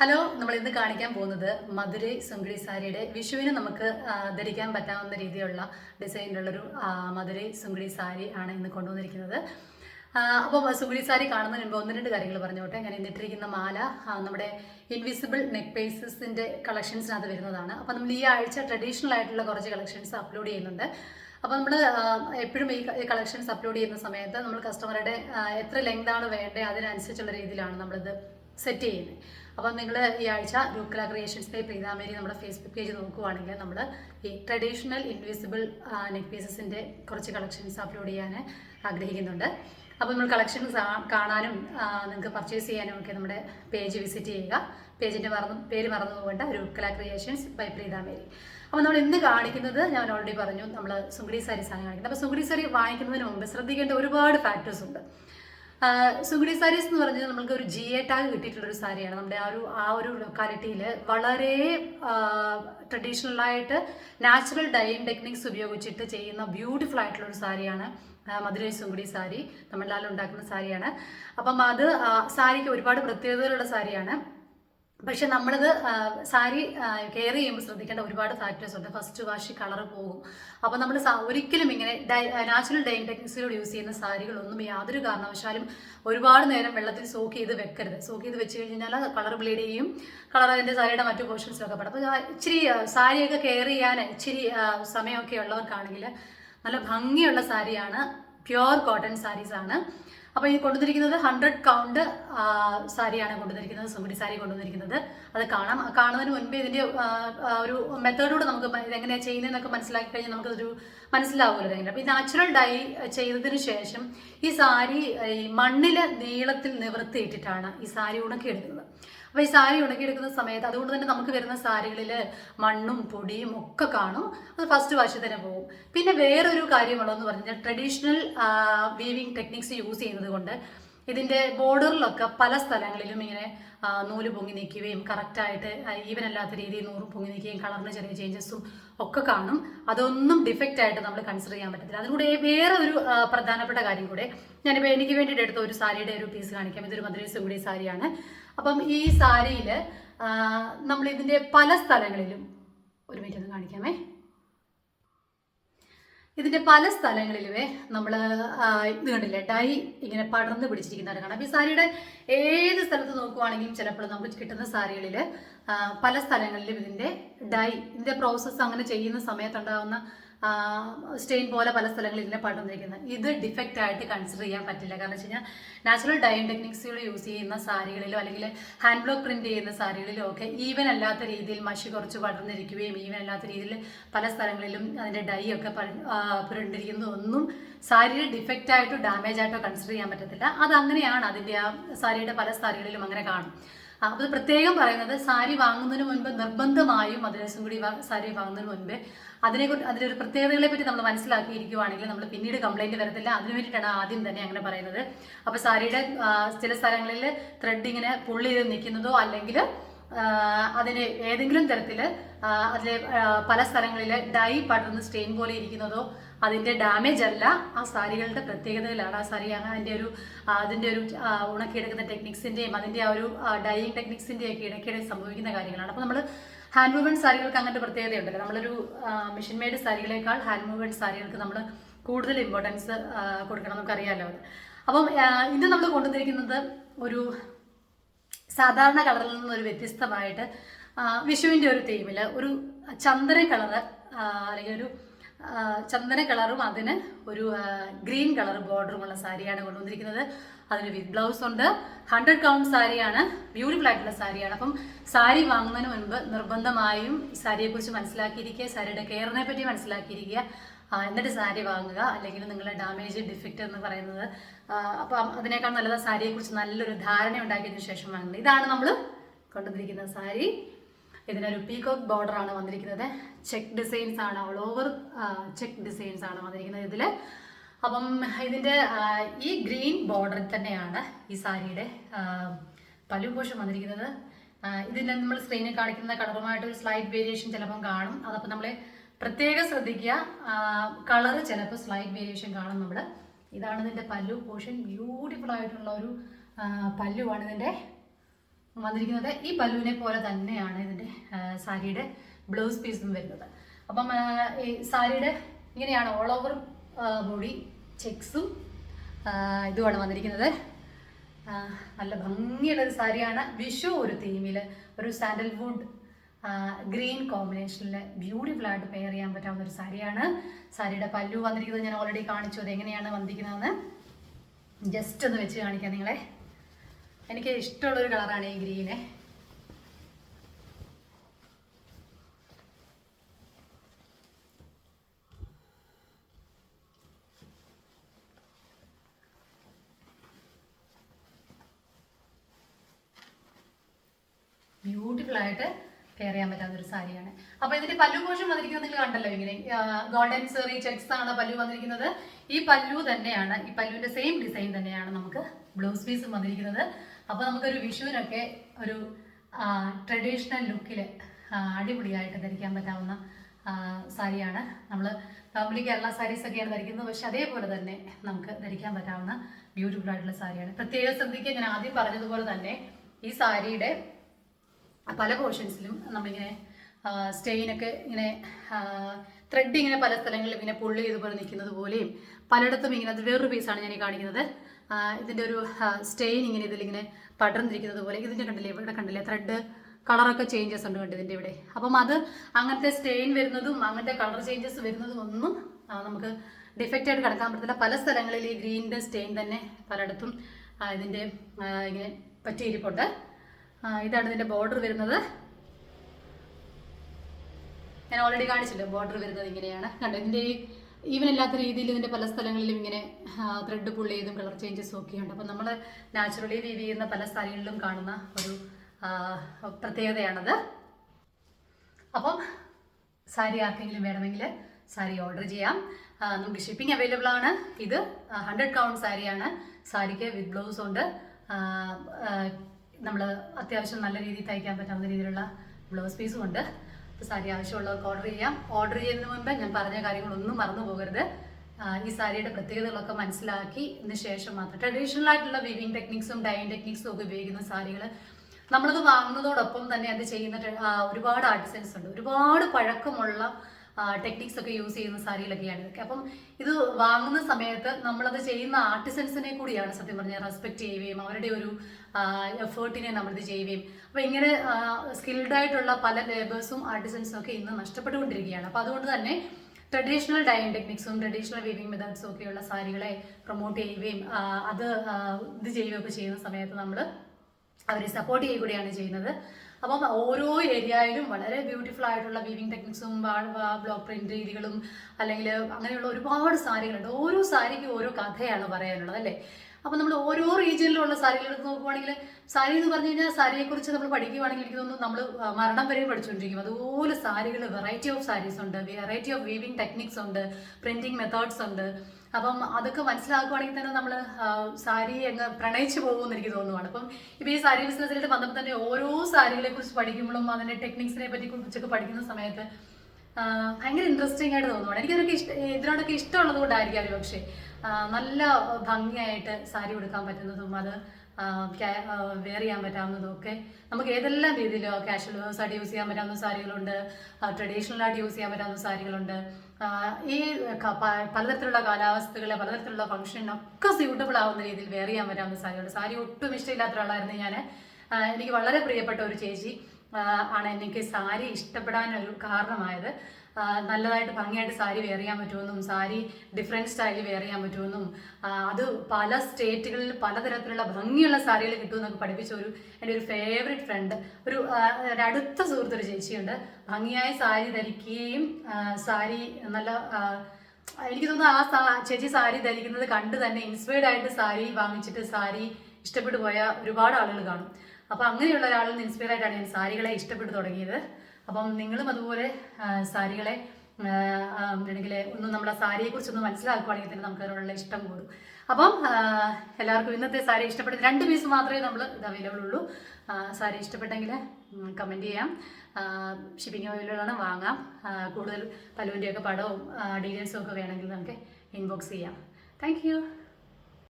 Hello നമ്മൾ ഇന്ന് കാണിക്കാൻ പോകുന്നത് മധുരൈ സുങ്കിടി സാരിയുടെ വിഷുവിന് നമുക്ക് ധരിക്കാൻ പറ്റാവുന്ന രീതിയിലുള്ള ഡിസൈനിലുള്ളൊരു മധുരൈ സുങ്കിടി സാരി ആണ് ഇന്ന് കൊണ്ടുവന്നിരിക്കുന്നത്. അപ്പോൾ സുങ്കിടി സാരി കാണുന്നതിന് മുൻപ് ഒന്ന് രണ്ട് കാര്യങ്ങൾ പറഞ്ഞോട്ടെ. ഞാൻ ഇന്നിട്ടിരിക്കുന്ന മാല നമ്മുടെ ഇൻവിസിബിൾ നെക്ക് പേസസിന്റെ കളക്ഷൻസിനകത്ത് വരുന്നതാണ്. അപ്പോൾ നമ്മൾ ഈ ആഴ്ച ട്രഡീഷണൽ ആയിട്ടുള്ള കുറച്ച് കളക്ഷൻസ് അപ്ലോഡ് ചെയ്യുന്നുണ്ട്. അപ്പോൾ നമ്മൾ എപ്പോഴും ഈ കളക്ഷൻസ് അപ്ലോഡ് ചെയ്യുന്ന സമയത്ത് നമ്മൾ കസ്റ്റമറുടെ എത്ര ലെങ്ത് ആണ് വേണ്ടത് അതിനനുസരിച്ചുള്ള രീതിയിലാണ് നമ്മളിത് സെറ്റ് ചെയ്യുന്നത്. അപ്പം നിങ്ങൾ ഈ ആഴ്ച രൂക്കല ബൈ പ്രീതാമേരി നമ്മുടെ ഫേസ്ബുക്ക് പേജ് നോക്കുവാണെങ്കിൽ നമ്മൾ ഈ ട്രഡീഷണൽ ഇൻവിസിബിൾ നെക്ക് പീസസിന്റെ കുറച്ച് കളക്ഷൻസ് അപ്ലോഡ് ചെയ്യാൻ ആഗ്രഹിക്കുന്നുണ്ട്. അപ്പോൾ നമ്മൾ കളക്ഷൻസ് കാണാനും നിങ്ങൾക്ക് പർച്ചേസ് ചെയ്യാനും ഒക്കെ നമ്മുടെ പേജ് വിസിറ്റ് ചെയ്യുക. പേജിന്റെ മറന്നു പേര് മറന്നു പോകേണ്ട രൂക്കല ക്രിയേഷൻസ് ബൈ പ്രീതാമേരി അപ്പോൾ നമ്മൾ ഇന്ന് കാണിക്കുന്നത്? ഞാൻ ഓൾറെഡി പറഞ്ഞു നമ്മൾ സുഗടി സാരി സാധനം കാണിക്കുന്നത്. അപ്പോൾ സുഗടി സാരി വാങ്ങിക്കുന്നതിന് മുമ്പ് ശ്രദ്ധിക്കേണ്ട ഒരുപാട് ഫാക്ടേഴ്സ് ഉണ്ട്. സുഗടി സാരീസ് എന്ന് പറഞ്ഞാൽ നമുക്ക് ഒരു ജി എ ടാഗ് കിട്ടിയിട്ടുള്ള ഒരു സാരിയാണ്. നമ്മുടെ ആ ഒരു ആ ഒരു ലൊക്കാലിറ്റിയിൽ വളരെ ട്രഡീഷണൽ ആയിട്ട് നാച്ചുറൽ ഡൈയിങ് ടെക്നിക്സ് ഉപയോഗിച്ചിട്ട് ചെയ്യുന്ന ബ്യൂട്ടിഫുൾ ആയിട്ടുള്ള ഒരു സാരിയാണ് മധുരൈ സുഗടി സാരി. തമിഴ്നാട്ടിൽ ഉണ്ടാക്കുന്ന സാരിയാണ്. അപ്പം അത് സാരിക്ക് ഒരുപാട് പ്രത്യേകതകളുള്ള സാരിയാണ്. പക്ഷെ നമ്മളിത് സാരി കെയർ ചെയ്യുമ്പോൾ ശ്രദ്ധിക്കേണ്ട ഒരുപാട് ഫാക്ടേഴ്സ് ഉണ്ട്. ഫസ്റ്റ് വാഷി കളർ പോകും. അപ്പോൾ നമ്മൾ ഒരിക്കലും ഇങ്ങനെ നാച്ചുറൽ ഡൈയിങ് ടെക്നിക്സിലൂടെ യൂസ് ചെയ്യുന്ന സാരികളൊന്നും യാതൊരു കാരണവശാലും ഒരുപാട് നേരം വെള്ളത്തിൽ സോക്ക് ചെയ്ത് വെക്കരുത്. സോക്ക് ചെയ്ത് വെച്ച് കഴിഞ്ഞാൽ കളർ ബ്ലീഡ് ചെയ്യും. കളർ അതിന്റെ സാരിയുടെ മറ്റു പോർഷൻസിലൊക്കെ പെടും. അപ്പോൾ ഇച്ചിരി സാരിയൊക്കെ കെയർ ചെയ്യാൻ ഇച്ചിരി സമയമൊക്കെ ഉള്ളവർക്കാണെങ്കിൽ നല്ല ഭംഗിയുള്ള സാരിയാണ് പ്യുവർ കോട്ടൺ സാരീസാണ് അപ്പോൾ ഈ കൊണ്ടുവന്നിരിക്കുന്നത് ഹൺഡ്രഡ് കൗണ്ട് സാരിയാണ് കൊണ്ടുവന്നിരിക്കുന്നത് സുഗടി സാരി കൊണ്ടുവന്നിരിക്കുന്നത്. അത് കാണാം. കാണുന്നതിന് മുൻപ് ഇതിന്റെ ഒരു മെത്തേഡോട് നമുക്ക് ഇതെങ്ങനെയാണ് ചെയ്യുന്നതെന്നൊക്കെ മനസ്സിലാക്കി കഴിഞ്ഞാൽ നമുക്കതൊരു മനസ്സിലാവുമല്ലോ ഇതെങ്ങനെ അപ്പോൾ ഈ നാച്ചുറൽ ഡൈ ചെയ്തതിന് ശേഷം ഈ സാരി ഈ മണ്ണിൽ നീളത്തിൽ നിവർത്തിയിട്ടിട്ടാണ് ഈ സാരി ഉണക്കിയെടുക്കുന്നത്. അപ്പോൾ ഈ സാരി ഉണക്കിയെടുക്കുന്ന സമയത്ത് അതുകൊണ്ട് തന്നെ നമുക്ക് വരുന്ന സാരികളിൽ മണ്ണും പൊടിയും ഒക്കെ കാണും. അത് ഫസ്റ്റ് വാഷിൽ തന്നെ പോകും. പിന്നെ വേറൊരു കാര്യമുള്ളതെന്ന് പറഞ്ഞാൽ ട്രഡീഷണൽ വീവിങ് ടെക്നിക്സ് യൂസ് ചെയ്യുന്നത് കൊണ്ട് ഇതിന്റെ ബോർഡറിലൊക്കെ പല സ്ഥലങ്ങളിലും ഇങ്ങനെ നൂൽ പൊങ്ങി നിൽക്കുകയും കറക്റ്റായിട്ട് ഈവൻ അല്ലാത്ത രീതിയിൽ നൂറ് പൊങ്ങി നിൽക്കുകയും കളറിന് ചെറിയ ചേഞ്ചസും ഒക്കെ കാണും. അതൊന്നും ഡിഫക്റ്റ് ആയിട്ട് നമ്മൾ കൺസിഡർ ചെയ്യാൻ പറ്റത്തില്ല. അതിലൂടെ വേറെ ഒരു പ്രധാനപ്പെട്ട കാര്യം കൂടെ ഞാനിപ്പോൾ എനിക്ക് വേണ്ടിയിട്ട് എടുത്ത ഒരു സാരിയുടെ ഒരു പീസ് കാണിക്കാം. ഇതൊരു മധുരൈ കൂടി സാരിയാണ്. അപ്പം ഈ സാരിയിൽ നമ്മൾ ഇതിന്റെ പല സ്ഥലങ്ങളിലും ഒരു മിനിറ്റ് ഒന്ന് കാണിക്കാമേ. ഇതിന്റെ പല സ്ഥലങ്ങളിലുമേ നമ്മൾ ഇത് കണ്ടില്ലേ ഡൈ ഇങ്ങനെ പടർന്ന് പിടിച്ചിരിക്കുന്നതായിട്ട് കാണാം. ഈ സാരിയുടെ ഏത് സ്ഥലത്ത് നോക്കുവാണെങ്കിലും ചിലപ്പോൾ നമുക്ക് കിട്ടുന്ന സാരികളിൽ പല സ്ഥലങ്ങളിലും ഇതിന്റെ ഡൈ ഇതിന്റെ പ്രോസസ്സ് അങ്ങനെ ചെയ്യുന്ന സമയത്തുണ്ടാകുന്ന സ്റ്റെയിൻ പോലെ പല സ്ഥലങ്ങളിൽ ഇതിനെ പടർന്നിരിക്കുന്നത്. ഇത് ഡിഫക്റ്റ് ആയിട്ട് കൺസിഡർ ചെയ്യാൻ പറ്റില്ല. കാരണം വെച്ച് കഴിഞ്ഞാൽ നാച്ചുറൽ ഡൈയിങ് ടെക്നിക്സുകൾ യൂസ് ചെയ്യുന്ന സാരികളിലോ അല്ലെങ്കിൽ ഹാൻഡ് ബ്ലോക്ക് പ്രിന്റ് ചെയ്യുന്ന സാരികളിലോ ഒക്കെ ഈവൻ അല്ലാത്ത രീതിയിൽ മഷി കുറച്ച് പടർന്നിരിക്കുകയും ഈവൻ അല്ലാത്ത രീതിയിൽ പല സ്ഥലങ്ങളിലും അതിന്റെ ഡൈ ഒക്കെ പുരണ്ടിരിക്കുന്നതൊന്നും സാരിയുടെ ഡിഫക്റ്റ് ആയിട്ടോ ഡാമേജ് ആയിട്ടോ കൺസിഡർ ചെയ്യാൻ പറ്റത്തില്ല. അത് അങ്ങനെയാണ് അതിന്റെ ആ സാരിയുടെ പല സാരികളിലും അങ്ങനെ കാണും. അപ്പോൾ പ്രത്യേകം പറയുന്നത് സാരി വാങ്ങുന്നതിന് മുൻപ് നിർബന്ധമായും മധുരസം കൂടി സാരി വാങ്ങുന്നതിന് മുൻപ് അതിനെ അതിലൊരു പ്രത്യേകതകളെ പറ്റി നമ്മൾ മനസ്സിലാക്കിയിരിക്കുവാണെങ്കിൽ നമ്മൾ പിന്നീട് കംപ്ലൈന്റ് വരത്തില്ല. അതിനു വേണ്ടിയിട്ടാണ് ആദ്യം തന്നെ അങ്ങനെ പറയുന്നത്. അപ്പോൾ സാരിയുടെ ചില സ്ഥലങ്ങളിൽ ത്രെഡ് ഇങ്ങനെ പുള്ളി ചെയ്ത് നിൽക്കുന്നതോ അല്ലെങ്കിൽ അതിന് ഏതെങ്കിലും തരത്തിൽ അതിലെ പല സ്ഥലങ്ങളിൽ ഡൈ പടർന്ന് സ്റ്റെയിൻ പോലെ ഇരിക്കുന്നതോ അതിന്റെ ഡാമേജ് അല്ല. ആ സാരികളുടെ പ്രത്യേകതകളാണ് ആ സാരി അങ്ങനെ അതിന്റെ ഒരു അതിന്റെ ഒരു ഉണക്കിയെടുക്കുന്ന ടെക്നിക്സിന്റെയും അതിന്റെ ആ ഒരു ഡൈയിങ് ടെക്നിക്സിന്റെയും ഒക്കെ ഇടയ്ക്കിടെ സംഭവിക്കുന്ന കാര്യങ്ങളാണ്. അപ്പോൾ നമ്മൾ ഹാൻഡ് മൂവ് സാരികൾക്ക് അങ്ങനത്തെ പ്രത്യേകതയുണ്ടല്ലോ. നമ്മളൊരു മെഷീൻ മെയ്ഡ് സാരികളേക്കാൾ ഹാൻഡ് മൂവ് സാരികൾക്ക് നമ്മൾ കൂടുതൽ ഇമ്പോർട്ടൻസ് കൊടുക്കണം നമുക്കറിയാമല്ലോ അത്. അപ്പം ഇന്ന് നമ്മൾ കൊണ്ടുവന്നിരിക്കുന്നത് ഒരു സാധാരണ കളറിൽ നിന്ന് ഒരു വ്യത്യസ്തമായിട്ട് വിഷുവിന്റെ ഒരു തീമിൽ ഒരു ചന്ദ്ര കളറ് അല്ലെങ്കിൽ ഒരു ചന്ദന കളറും അതിന് ഒരു ഗ്രീൻ കളർ ബോർഡറുമുള്ള സാരിയാണ് കൊണ്ടുവന്നിരിക്കുന്നത്. അതിന് വിത്ത് ബ്ലൗസ് ഉണ്ട്. ഹൺഡ്രഡ് കൗണ്ട് സാരിയാണ്. ബ്യൂട്ടിഫുൾ ആയിട്ടുള്ള സാരിയാണ്. അപ്പം സാരി വാങ്ങുന്നതിന് മുൻപ് നിർബന്ധമായും സാരിയെക്കുറിച്ച് മനസ്സിലാക്കിയിരിക്കുക സാരിയുടെ കെയറിനെ പറ്റി മനസ്സിലാക്കിയിരിക്കുക എന്നിട്ട് സാരി വാങ്ങുക അല്ലെങ്കിൽ നിങ്ങളുടെ ഡാമേജ് ഡിഫക്റ്റ് എന്ന് പറയുന്നത്. അപ്പോൾ അപ്പം അതിനേക്കാൾ നല്ലത് സാരിയെക്കുറിച്ച് നല്ലൊരു ധാരണ ഉണ്ടാക്കിയതിനു ശേഷം വാങ്ങുന്നത്. ഇതാണ് നമ്മൾ കൊണ്ടുവന്നിരിക്കുന്ന സാരി. ഇതിനൊരു പീകോക്ക് ബോർഡർ ആണ് വന്നിരിക്കുന്നത്. ചെക്ക് ഡിസൈൻസ് ആണ് ഓൾ ഓവർ ചെക്ക് ഡിസൈൻസ് ആണ് വന്നിരിക്കുന്നത് ഇതിൽ അപ്പം ഇതിന്റെ ഈ ഗ്രീൻ ബോർഡറിൽ തന്നെയാണ് ഈ സാരിയുടെ പലുപോഷം വന്നിരിക്കുന്നത്. ഇതിന്റെ നമ്മൾ സ്ക്രീനിൽ കാണിക്കുന്ന കളറുമായിട്ട് ഒരു സ്ലൈറ്റ് വേരിയേഷൻ ചിലപ്പം കാണും. അതപ്പോൾ നമ്മൾ പ്രത്യേകം ശ്രദ്ധിക്കുക കളറ് ചിലപ്പോൾ സ്ലൈറ്റ് വേരിയേഷൻ കാണും നമ്മൾ ഇതാണ് ഇതിന്റെ പല്ലു പോഷൻ ബ്യൂട്ടിഫുൾ ആയിട്ടുള്ള ഒരു പല്ലുവാണ് ഇതിന്റെ വന്നിരിക്കുന്നത് ഈ പല്ലുവിനെ പോലെ തന്നെയാണ് ഇതിന്റെ സാരിയുടെ ബ്ലൗസ് പീസും വരുന്നത്. അപ്പം ഈ സാരിയുടെ ഇങ്ങനെയാണ് ഓൾ ഓവർ ബോഡി ചെക്സും ഇതുമാണ് വന്നിരിക്കുന്നത്. നല്ല ഭംഗിയുള്ള ഒരു സാരിയാണ്. വിഷു ഒരു തീമിൽ ഒരു സാൻഡൽവുഡ് ഗ്രീൻ കോമ്പിനേഷനിൽ ബ്യൂട്ടിഫുൾ ആയിട്ട് പെയർ ചെയ്യാൻ പറ്റാവുന്ന ഒരു സാരിയാണ്. സാരിയുടെ പല്ലു വന്നിരിക്കുന്നത് ഞാൻ ഓൾറെഡി കാണിച്ചു. അത് എങ്ങനെയാണ് വന്നിരിക്കുന്നതെന്ന് ജസ്റ്റ് ഒന്ന് വെച്ച് കാണിക്കാം നിങ്ങളെ. എനിക്ക് ഇഷ്ടമുള്ളൊരു കളറാണ് ഈ ഗ്രീന്. ബ്യൂട്ടിഫുൾ ആയിട്ട് പെയർ ചെയ്യാൻ പറ്റാവുന്ന ഒരു സാരിയാണ്. അപ്പൊ ഇതിന്റെ പല്ലു കോശം വന്നിരിക്കുന്നത് നിങ്ങൾ കണ്ടല്ലോ ഇങ്ങനെ ഗോൾഡൻ സെറി ചെക്സ് ആണ് പല്ലു വന്നിരിക്കുന്നത്. ഈ പല്ലു തന്നെയാണ് ഈ പല്ലുവിന്റെ സെയിം ഡിസൈൻ തന്നെയാണ് നമുക്ക് ബ്ലൗസ് പീസും വന്നിരിക്കുന്നത്. അപ്പൊ നമുക്കൊരു വിഷുവിനൊക്കെ ഒരു ട്രഡീഷണൽ ലുക്കിൽ അടിപൊളിയായിട്ട് ധരിക്കാൻ പറ്റാവുന്ന സാരിയാണ്. നമ്മൾ ഫാമിലി കേരള സാരീസ് ഒക്കെയാണ് ധരിക്കുന്നത്. പക്ഷെ അതേപോലെ തന്നെ നമുക്ക് ധരിക്കാൻ പറ്റാവുന്ന ബ്യൂട്ടിഫുൾ ആയിട്ടുള്ള സാരിയാണ്. പ്രത്യേക ശ്രദ്ധിക്കുക. ഞാൻ ആദ്യം പറഞ്ഞതുപോലെ തന്നെ ഈ സാരിയുടെ പല പോർഷൻസിലും നമ്മളിങ്ങനെ സ്റ്റെയിനൊക്കെ ഇങ്ങനെ ത്രെഡ് ഇങ്ങനെ പല സ്ഥലങ്ങളിലും ഇങ്ങനെ പുള്ളി ഇതുപോലെ നിൽക്കുന്നത് പോലെയും പലയിടത്തും ഇങ്ങനെ അത് വേറൊരു പീസാണ് ഞാൻ ഈ കാണിക്കുന്നത്. ഇതിന്റെ ഒരു സ്റ്റെയിൻ ഇങ്ങനെ ഇതിലിങ്ങനെ പടർന്നിരിക്കുന്നത് പോലെ ഇതിന്റെ കണ്ടില്ലേ ഇവിടെ കണ്ടില്ലേ ത്രെഡ് കളറൊക്കെ ചേഞ്ചസ് ഉണ്ട് കണ്ടു ഇതിന്റെ ഇവിടെ. അപ്പം അത് അങ്ങനത്തെ സ്റ്റെയിൻ വരുന്നതും അങ്ങനത്തെ കളർ ചേഞ്ചസ് വരുന്നതും ഒന്നും നമുക്ക് ഡിഫക്റ്റായിട്ട് കിടക്കാൻ പറ്റത്തില്ല. പല സ്ഥലങ്ങളിൽ ഈ ഗ്രീനിന്റെ സ്റ്റെയിൻ തന്നെ പലയിടത്തും ഇതിന്റെ ഇങ്ങനെ പറ്റിയിരിപ്പുണ്ട്. ഇതാണ് ഇതിന്റെ ബോർഡർ വരുന്നത്. ഞാൻ ഓൾറെഡി കാണിച്ചില്ല ബോർഡർ വരുന്നത് ഇങ്ങനെയാണ്. കണ്ടോ ഇതിന്റെ ഈ ഈവൻ അല്ലാത്ത രീതിയിൽ ഇതിന്റെ പല സ്ഥലങ്ങളിലും ഇങ്ങനെ ത്രെഡ് പുള്ളി ചെയ്തും കളർ ചേഞ്ചസും ഒക്കെ ഉണ്ട് അപ്പം നമ്മൾ നാച്ചുറലി രീതി ചെയ്യുന്ന പല സ്ഥലങ്ങളിലും കാണുന്ന ഒരു പ്രത്യേകതയാണത്. അപ്പം സാരി ആർക്കെങ്കിലും വേണമെങ്കിൽ സാരി ഓർഡർ ചെയ്യാം. നമുക്ക് ഷിപ്പിംഗ് അവൈലബിൾ ആണ്. ഇത് ഹൺഡ്രഡ് കൗണ്ട് സാരിയാണ്. സാരിക്ക് വിത്ത് ബ്ലൗസ് ഉണ്ട്. നമ്മൾ അത്യാവശ്യം നല്ല രീതിയിൽ തയ്ക്കാൻ പറ്റാവുന്ന രീതിയിലുള്ള ബ്ലൗസ് പീസും ഉണ്ട്. അപ്പോൾ സാരി ആവശ്യമുള്ളവർക്ക് ഓർഡർ ചെയ്യാം. ഓർഡർ ചെയ്യുന്നതിന് മുമ്പേ ഞാൻ പറഞ്ഞ കാര്യങ്ങളൊന്നും മറന്നു പോകരുത്. ഈ സാരിയുടെ പ്രത്യേകതകളൊക്കെ മനസ്സിലാക്കി ഇതിന് ശേഷം മാത്രം. ട്രഡീഷണൽ ആയിട്ടുള്ള വീവിങ് ടെക്നിക്സും ഡൈയിങ് ടെക്നിക്സും ഒക്കെ ഉപയോഗിക്കുന്ന സാരികൾ നമ്മളത് വാങ്ങുന്നതോടൊപ്പം തന്നെ അത് ചെയ്യുന്ന ഒരുപാട് ആർട്ടിസൻസ് ഉണ്ട്. ഒരുപാട് പഴക്കമുള്ള ടെക്നിക്സ് ഒക്കെ യൂസ് ചെയ്യുന്ന സാരികളൊക്കെയാണ്. ഇതൊക്കെ അപ്പം ഇത് വാങ്ങുന്ന സമയത്ത് നമ്മളത് ചെയ്യുന്ന ആർട്ടിസൻസിനെ കൂടിയാണ് സത്യം പറഞ്ഞാൽ റെസ്പെക്ട് ചെയ്യുകയും അവരുടെ ഒരു എഫേർട്ടിനെ നമ്മളിത് ചെയ്യുകയും. അപ്പം ഇങ്ങനെ സ്കിൽഡ് ആയിട്ടുള്ള പല ലേബേഴ്സും ആർട്ടിസൻസും ഒക്കെ ഇന്ന് നഷ്ടപ്പെട്ടുകൊണ്ടിരിക്കുകയാണ്. അപ്പം അതുകൊണ്ട് തന്നെ ട്രഡീഷണൽ ഡൈയിങ് ടെക്നിക്സും ട്രഡീഷണൽ വീവിങ് മെത്തേഡ്സും ഒക്കെയുള്ള സാരികളെ പ്രൊമോട്ട് ചെയ്യുകയും അത് ഇത് ചെയ്യുകയൊക്കെ ചെയ്യുന്ന സമയത്ത് നമ്മൾ അവരെ സപ്പോർട്ട് ചെയ്യുകയാണ് ചെയ്യുന്നത്. അപ്പം ഓരോ ഏരിയയിലും വളരെ ബ്യൂട്ടിഫുൾ ആയിട്ടുള്ള വീവിങ് ടെക്നിക്സും ബ്ലോക്ക് പ്രിന്റ് രീതികളും അല്ലെങ്കിൽ അങ്ങനെയുള്ള ഒരുപാട് സാരികളുണ്ട്. ഓരോ സാരിക്കും ഓരോ കഥയാണ് പറയാനുള്ളത് അല്ലേ? അപ്പം നമ്മൾ ഓരോ റീജിയനിലുള്ള സാരികൾ എടുത്ത് നോക്കുവാണെങ്കിൽ സാരി എന്ന് പറഞ്ഞു കഴിഞ്ഞാൽ സാരിയെക്കുറിച്ച് നമ്മൾ പഠിക്കുകയാണെങ്കിൽ എനിക്ക് തോന്നുന്നു നമ്മൾ മരണം വരെ പഠിച്ചുകൊണ്ടിരിക്കും അതുപോലെ സാരികൾ വെറൈറ്റി ഓഫ് സാരീസ് ഉണ്ട് വെറൈറ്റി ഓഫ് വീവിംഗ് ടെക്നിക്സ് ഉണ്ട് പ്രിന്റിംഗ് മെത്തേഡ്സ് ഉണ്ട്. അപ്പം അതൊക്കെ മനസ്സിലാക്കുവാണെങ്കിൽ തന്നെ നമ്മൾ സാരി അങ്ങ് പ്രണയിച്ചു പോകുമെന്ന് എനിക്ക് തോന്നുവാണ്. അപ്പം ഇപ്പോൾ ഈ സാരി ബിസിനസ്സിലേക്ക് വന്നപ്പോൾ തന്നെ ഓരോ സാരികളെ കുറിച്ച് പഠിക്കുമ്പോഴും അതിന്റെ ടെക്നിക്സിനെ പറ്റി കുറിച്ചൊക്കെ പഠിക്കുന്ന സമയത്ത് ഭയങ്കര ഇൻട്രസ്റ്റിംഗ് ആയിട്ട് തോന്നുവാണ് എനിക്കതൊക്കെ ഇഷ്ട ഇതിനോടൊക്കെ ഇഷ്ടമുള്ളത് കൊണ്ടായിരിക്കും ഒരു പക്ഷേ. നല്ല ഭംഗിയായിട്ട് സാരി കൊടുക്കാൻ പറ്റുന്നതും അത് വെയർ ചെയ്യാൻ പറ്റാവുന്നതും ഒക്കെ. നമുക്ക് ഏതെല്ലാം രീതിയിലോ കാഷ്വൽ ആയിട്ട് യൂസ് ചെയ്യാൻ പറ്റാവുന്ന സാരികളുണ്ട്. ട്രഡീഷണൽ ആയിട്ട് യൂസ് ചെയ്യാൻ പറ്റാവുന്ന സാരികളുണ്ട്. ഈ പലതരത്തിലുള്ള കാലാവസ്ഥകളെ പലതരത്തിലുള്ള ഫംഗ്ഷനൊക്കെ സ്യൂട്ടബിൾ ആവുന്ന രീതിയിൽ വെയർ ചെയ്യാൻ പറ്റാവുന്ന സാരികളുണ്ട്. സാരി ഒട്ടും ഇഷ്ടമില്ലാത്ത ഒരാളായിരുന്നു ഞാൻ എനിക്ക് വളരെ പ്രിയപ്പെട്ട ഒരു ചേച്ചി. ആണ് എനിക്ക് സാരി ഇഷ്ടപ്പെടാൻ ഒരു കാരണമായത് നല്ലതായിട്ട് ഭംഗിയായിട്ട് സാരി വെയർ ചെയ്യാൻ പറ്റുമെന്നും സാരി ഡിഫറെന്റ് സ്റ്റൈലിൽ വെയർ ചെയ്യാൻ പറ്റുമെന്നും അത് പല സ്റ്റേറ്റുകളിൽ പലതരത്തിലുള്ള ഭംഗിയുള്ള സാരികൾ കിട്ടുമെന്നൊക്കെ പഠിപ്പിച്ച ഒരു എന്റെ ഒരു ഫേവറേറ്റ് ഫ്രണ്ട് ഒരു അടുത്ത സുഹൃത്തൊരു ചേച്ചിയുണ്ട്. ഭംഗിയായ സാരി ധരിക്കുകയും സാരി നല്ല എനിക്ക് തോന്നുന്നു ആ ചേച്ചി സാരി ധരിക്കുന്നത് കണ്ട് തന്നെ ഇൻസ്പയർഡ് ആയിട്ട് സാരി വാങ്ങിച്ചിട്ട് സാരി ഇഷ്ടപ്പെട്ടു പോയ ഒരുപാട് ആളുകൾ കാണും. അപ്പം അങ്ങനെയുള്ള ഒരാളിൽ നിന്ന് ഇൻസ്പയർ ആയിട്ടാണ് ഞാൻ സാരികളെ ഇഷ്ടപ്പെട്ടു തുടങ്ങിയത്. അപ്പം നിങ്ങളും അതുപോലെ സാരികളെ അല്ലെങ്കിൽ ഒന്ന് നമ്മൾ ആ സാരിയെക്കുറിച്ചൊന്ന് മനസ്സിലാക്കുവാണെങ്കിൽ തന്നെ നമുക്ക് അതിനോടുള്ള ഇഷ്ടം കൂടും. അപ്പം എല്ലാവർക്കും ഇന്നത്തെ സാരി ഇഷ്ടപ്പെട്ട രണ്ട് പീസ് മാത്രമേ നമ്മൾ ഇത് അവൈലബിൾ ഉള്ളൂ. സാരി ഇഷ്ടപ്പെട്ടെങ്കിൽ കമന്റ് ചെയ്യാം. ഷിപ്പിംഗ് അവൈലബിളാണ് വാങ്ങാം. കൂടുതൽ പലുവിന്റെയൊക്കെ പടവും ഡീറ്റെയിൽസും ഒക്കെ വേണമെങ്കിൽ നമുക്ക് ഇൻബോക്സ് ചെയ്യാം. താങ്ക്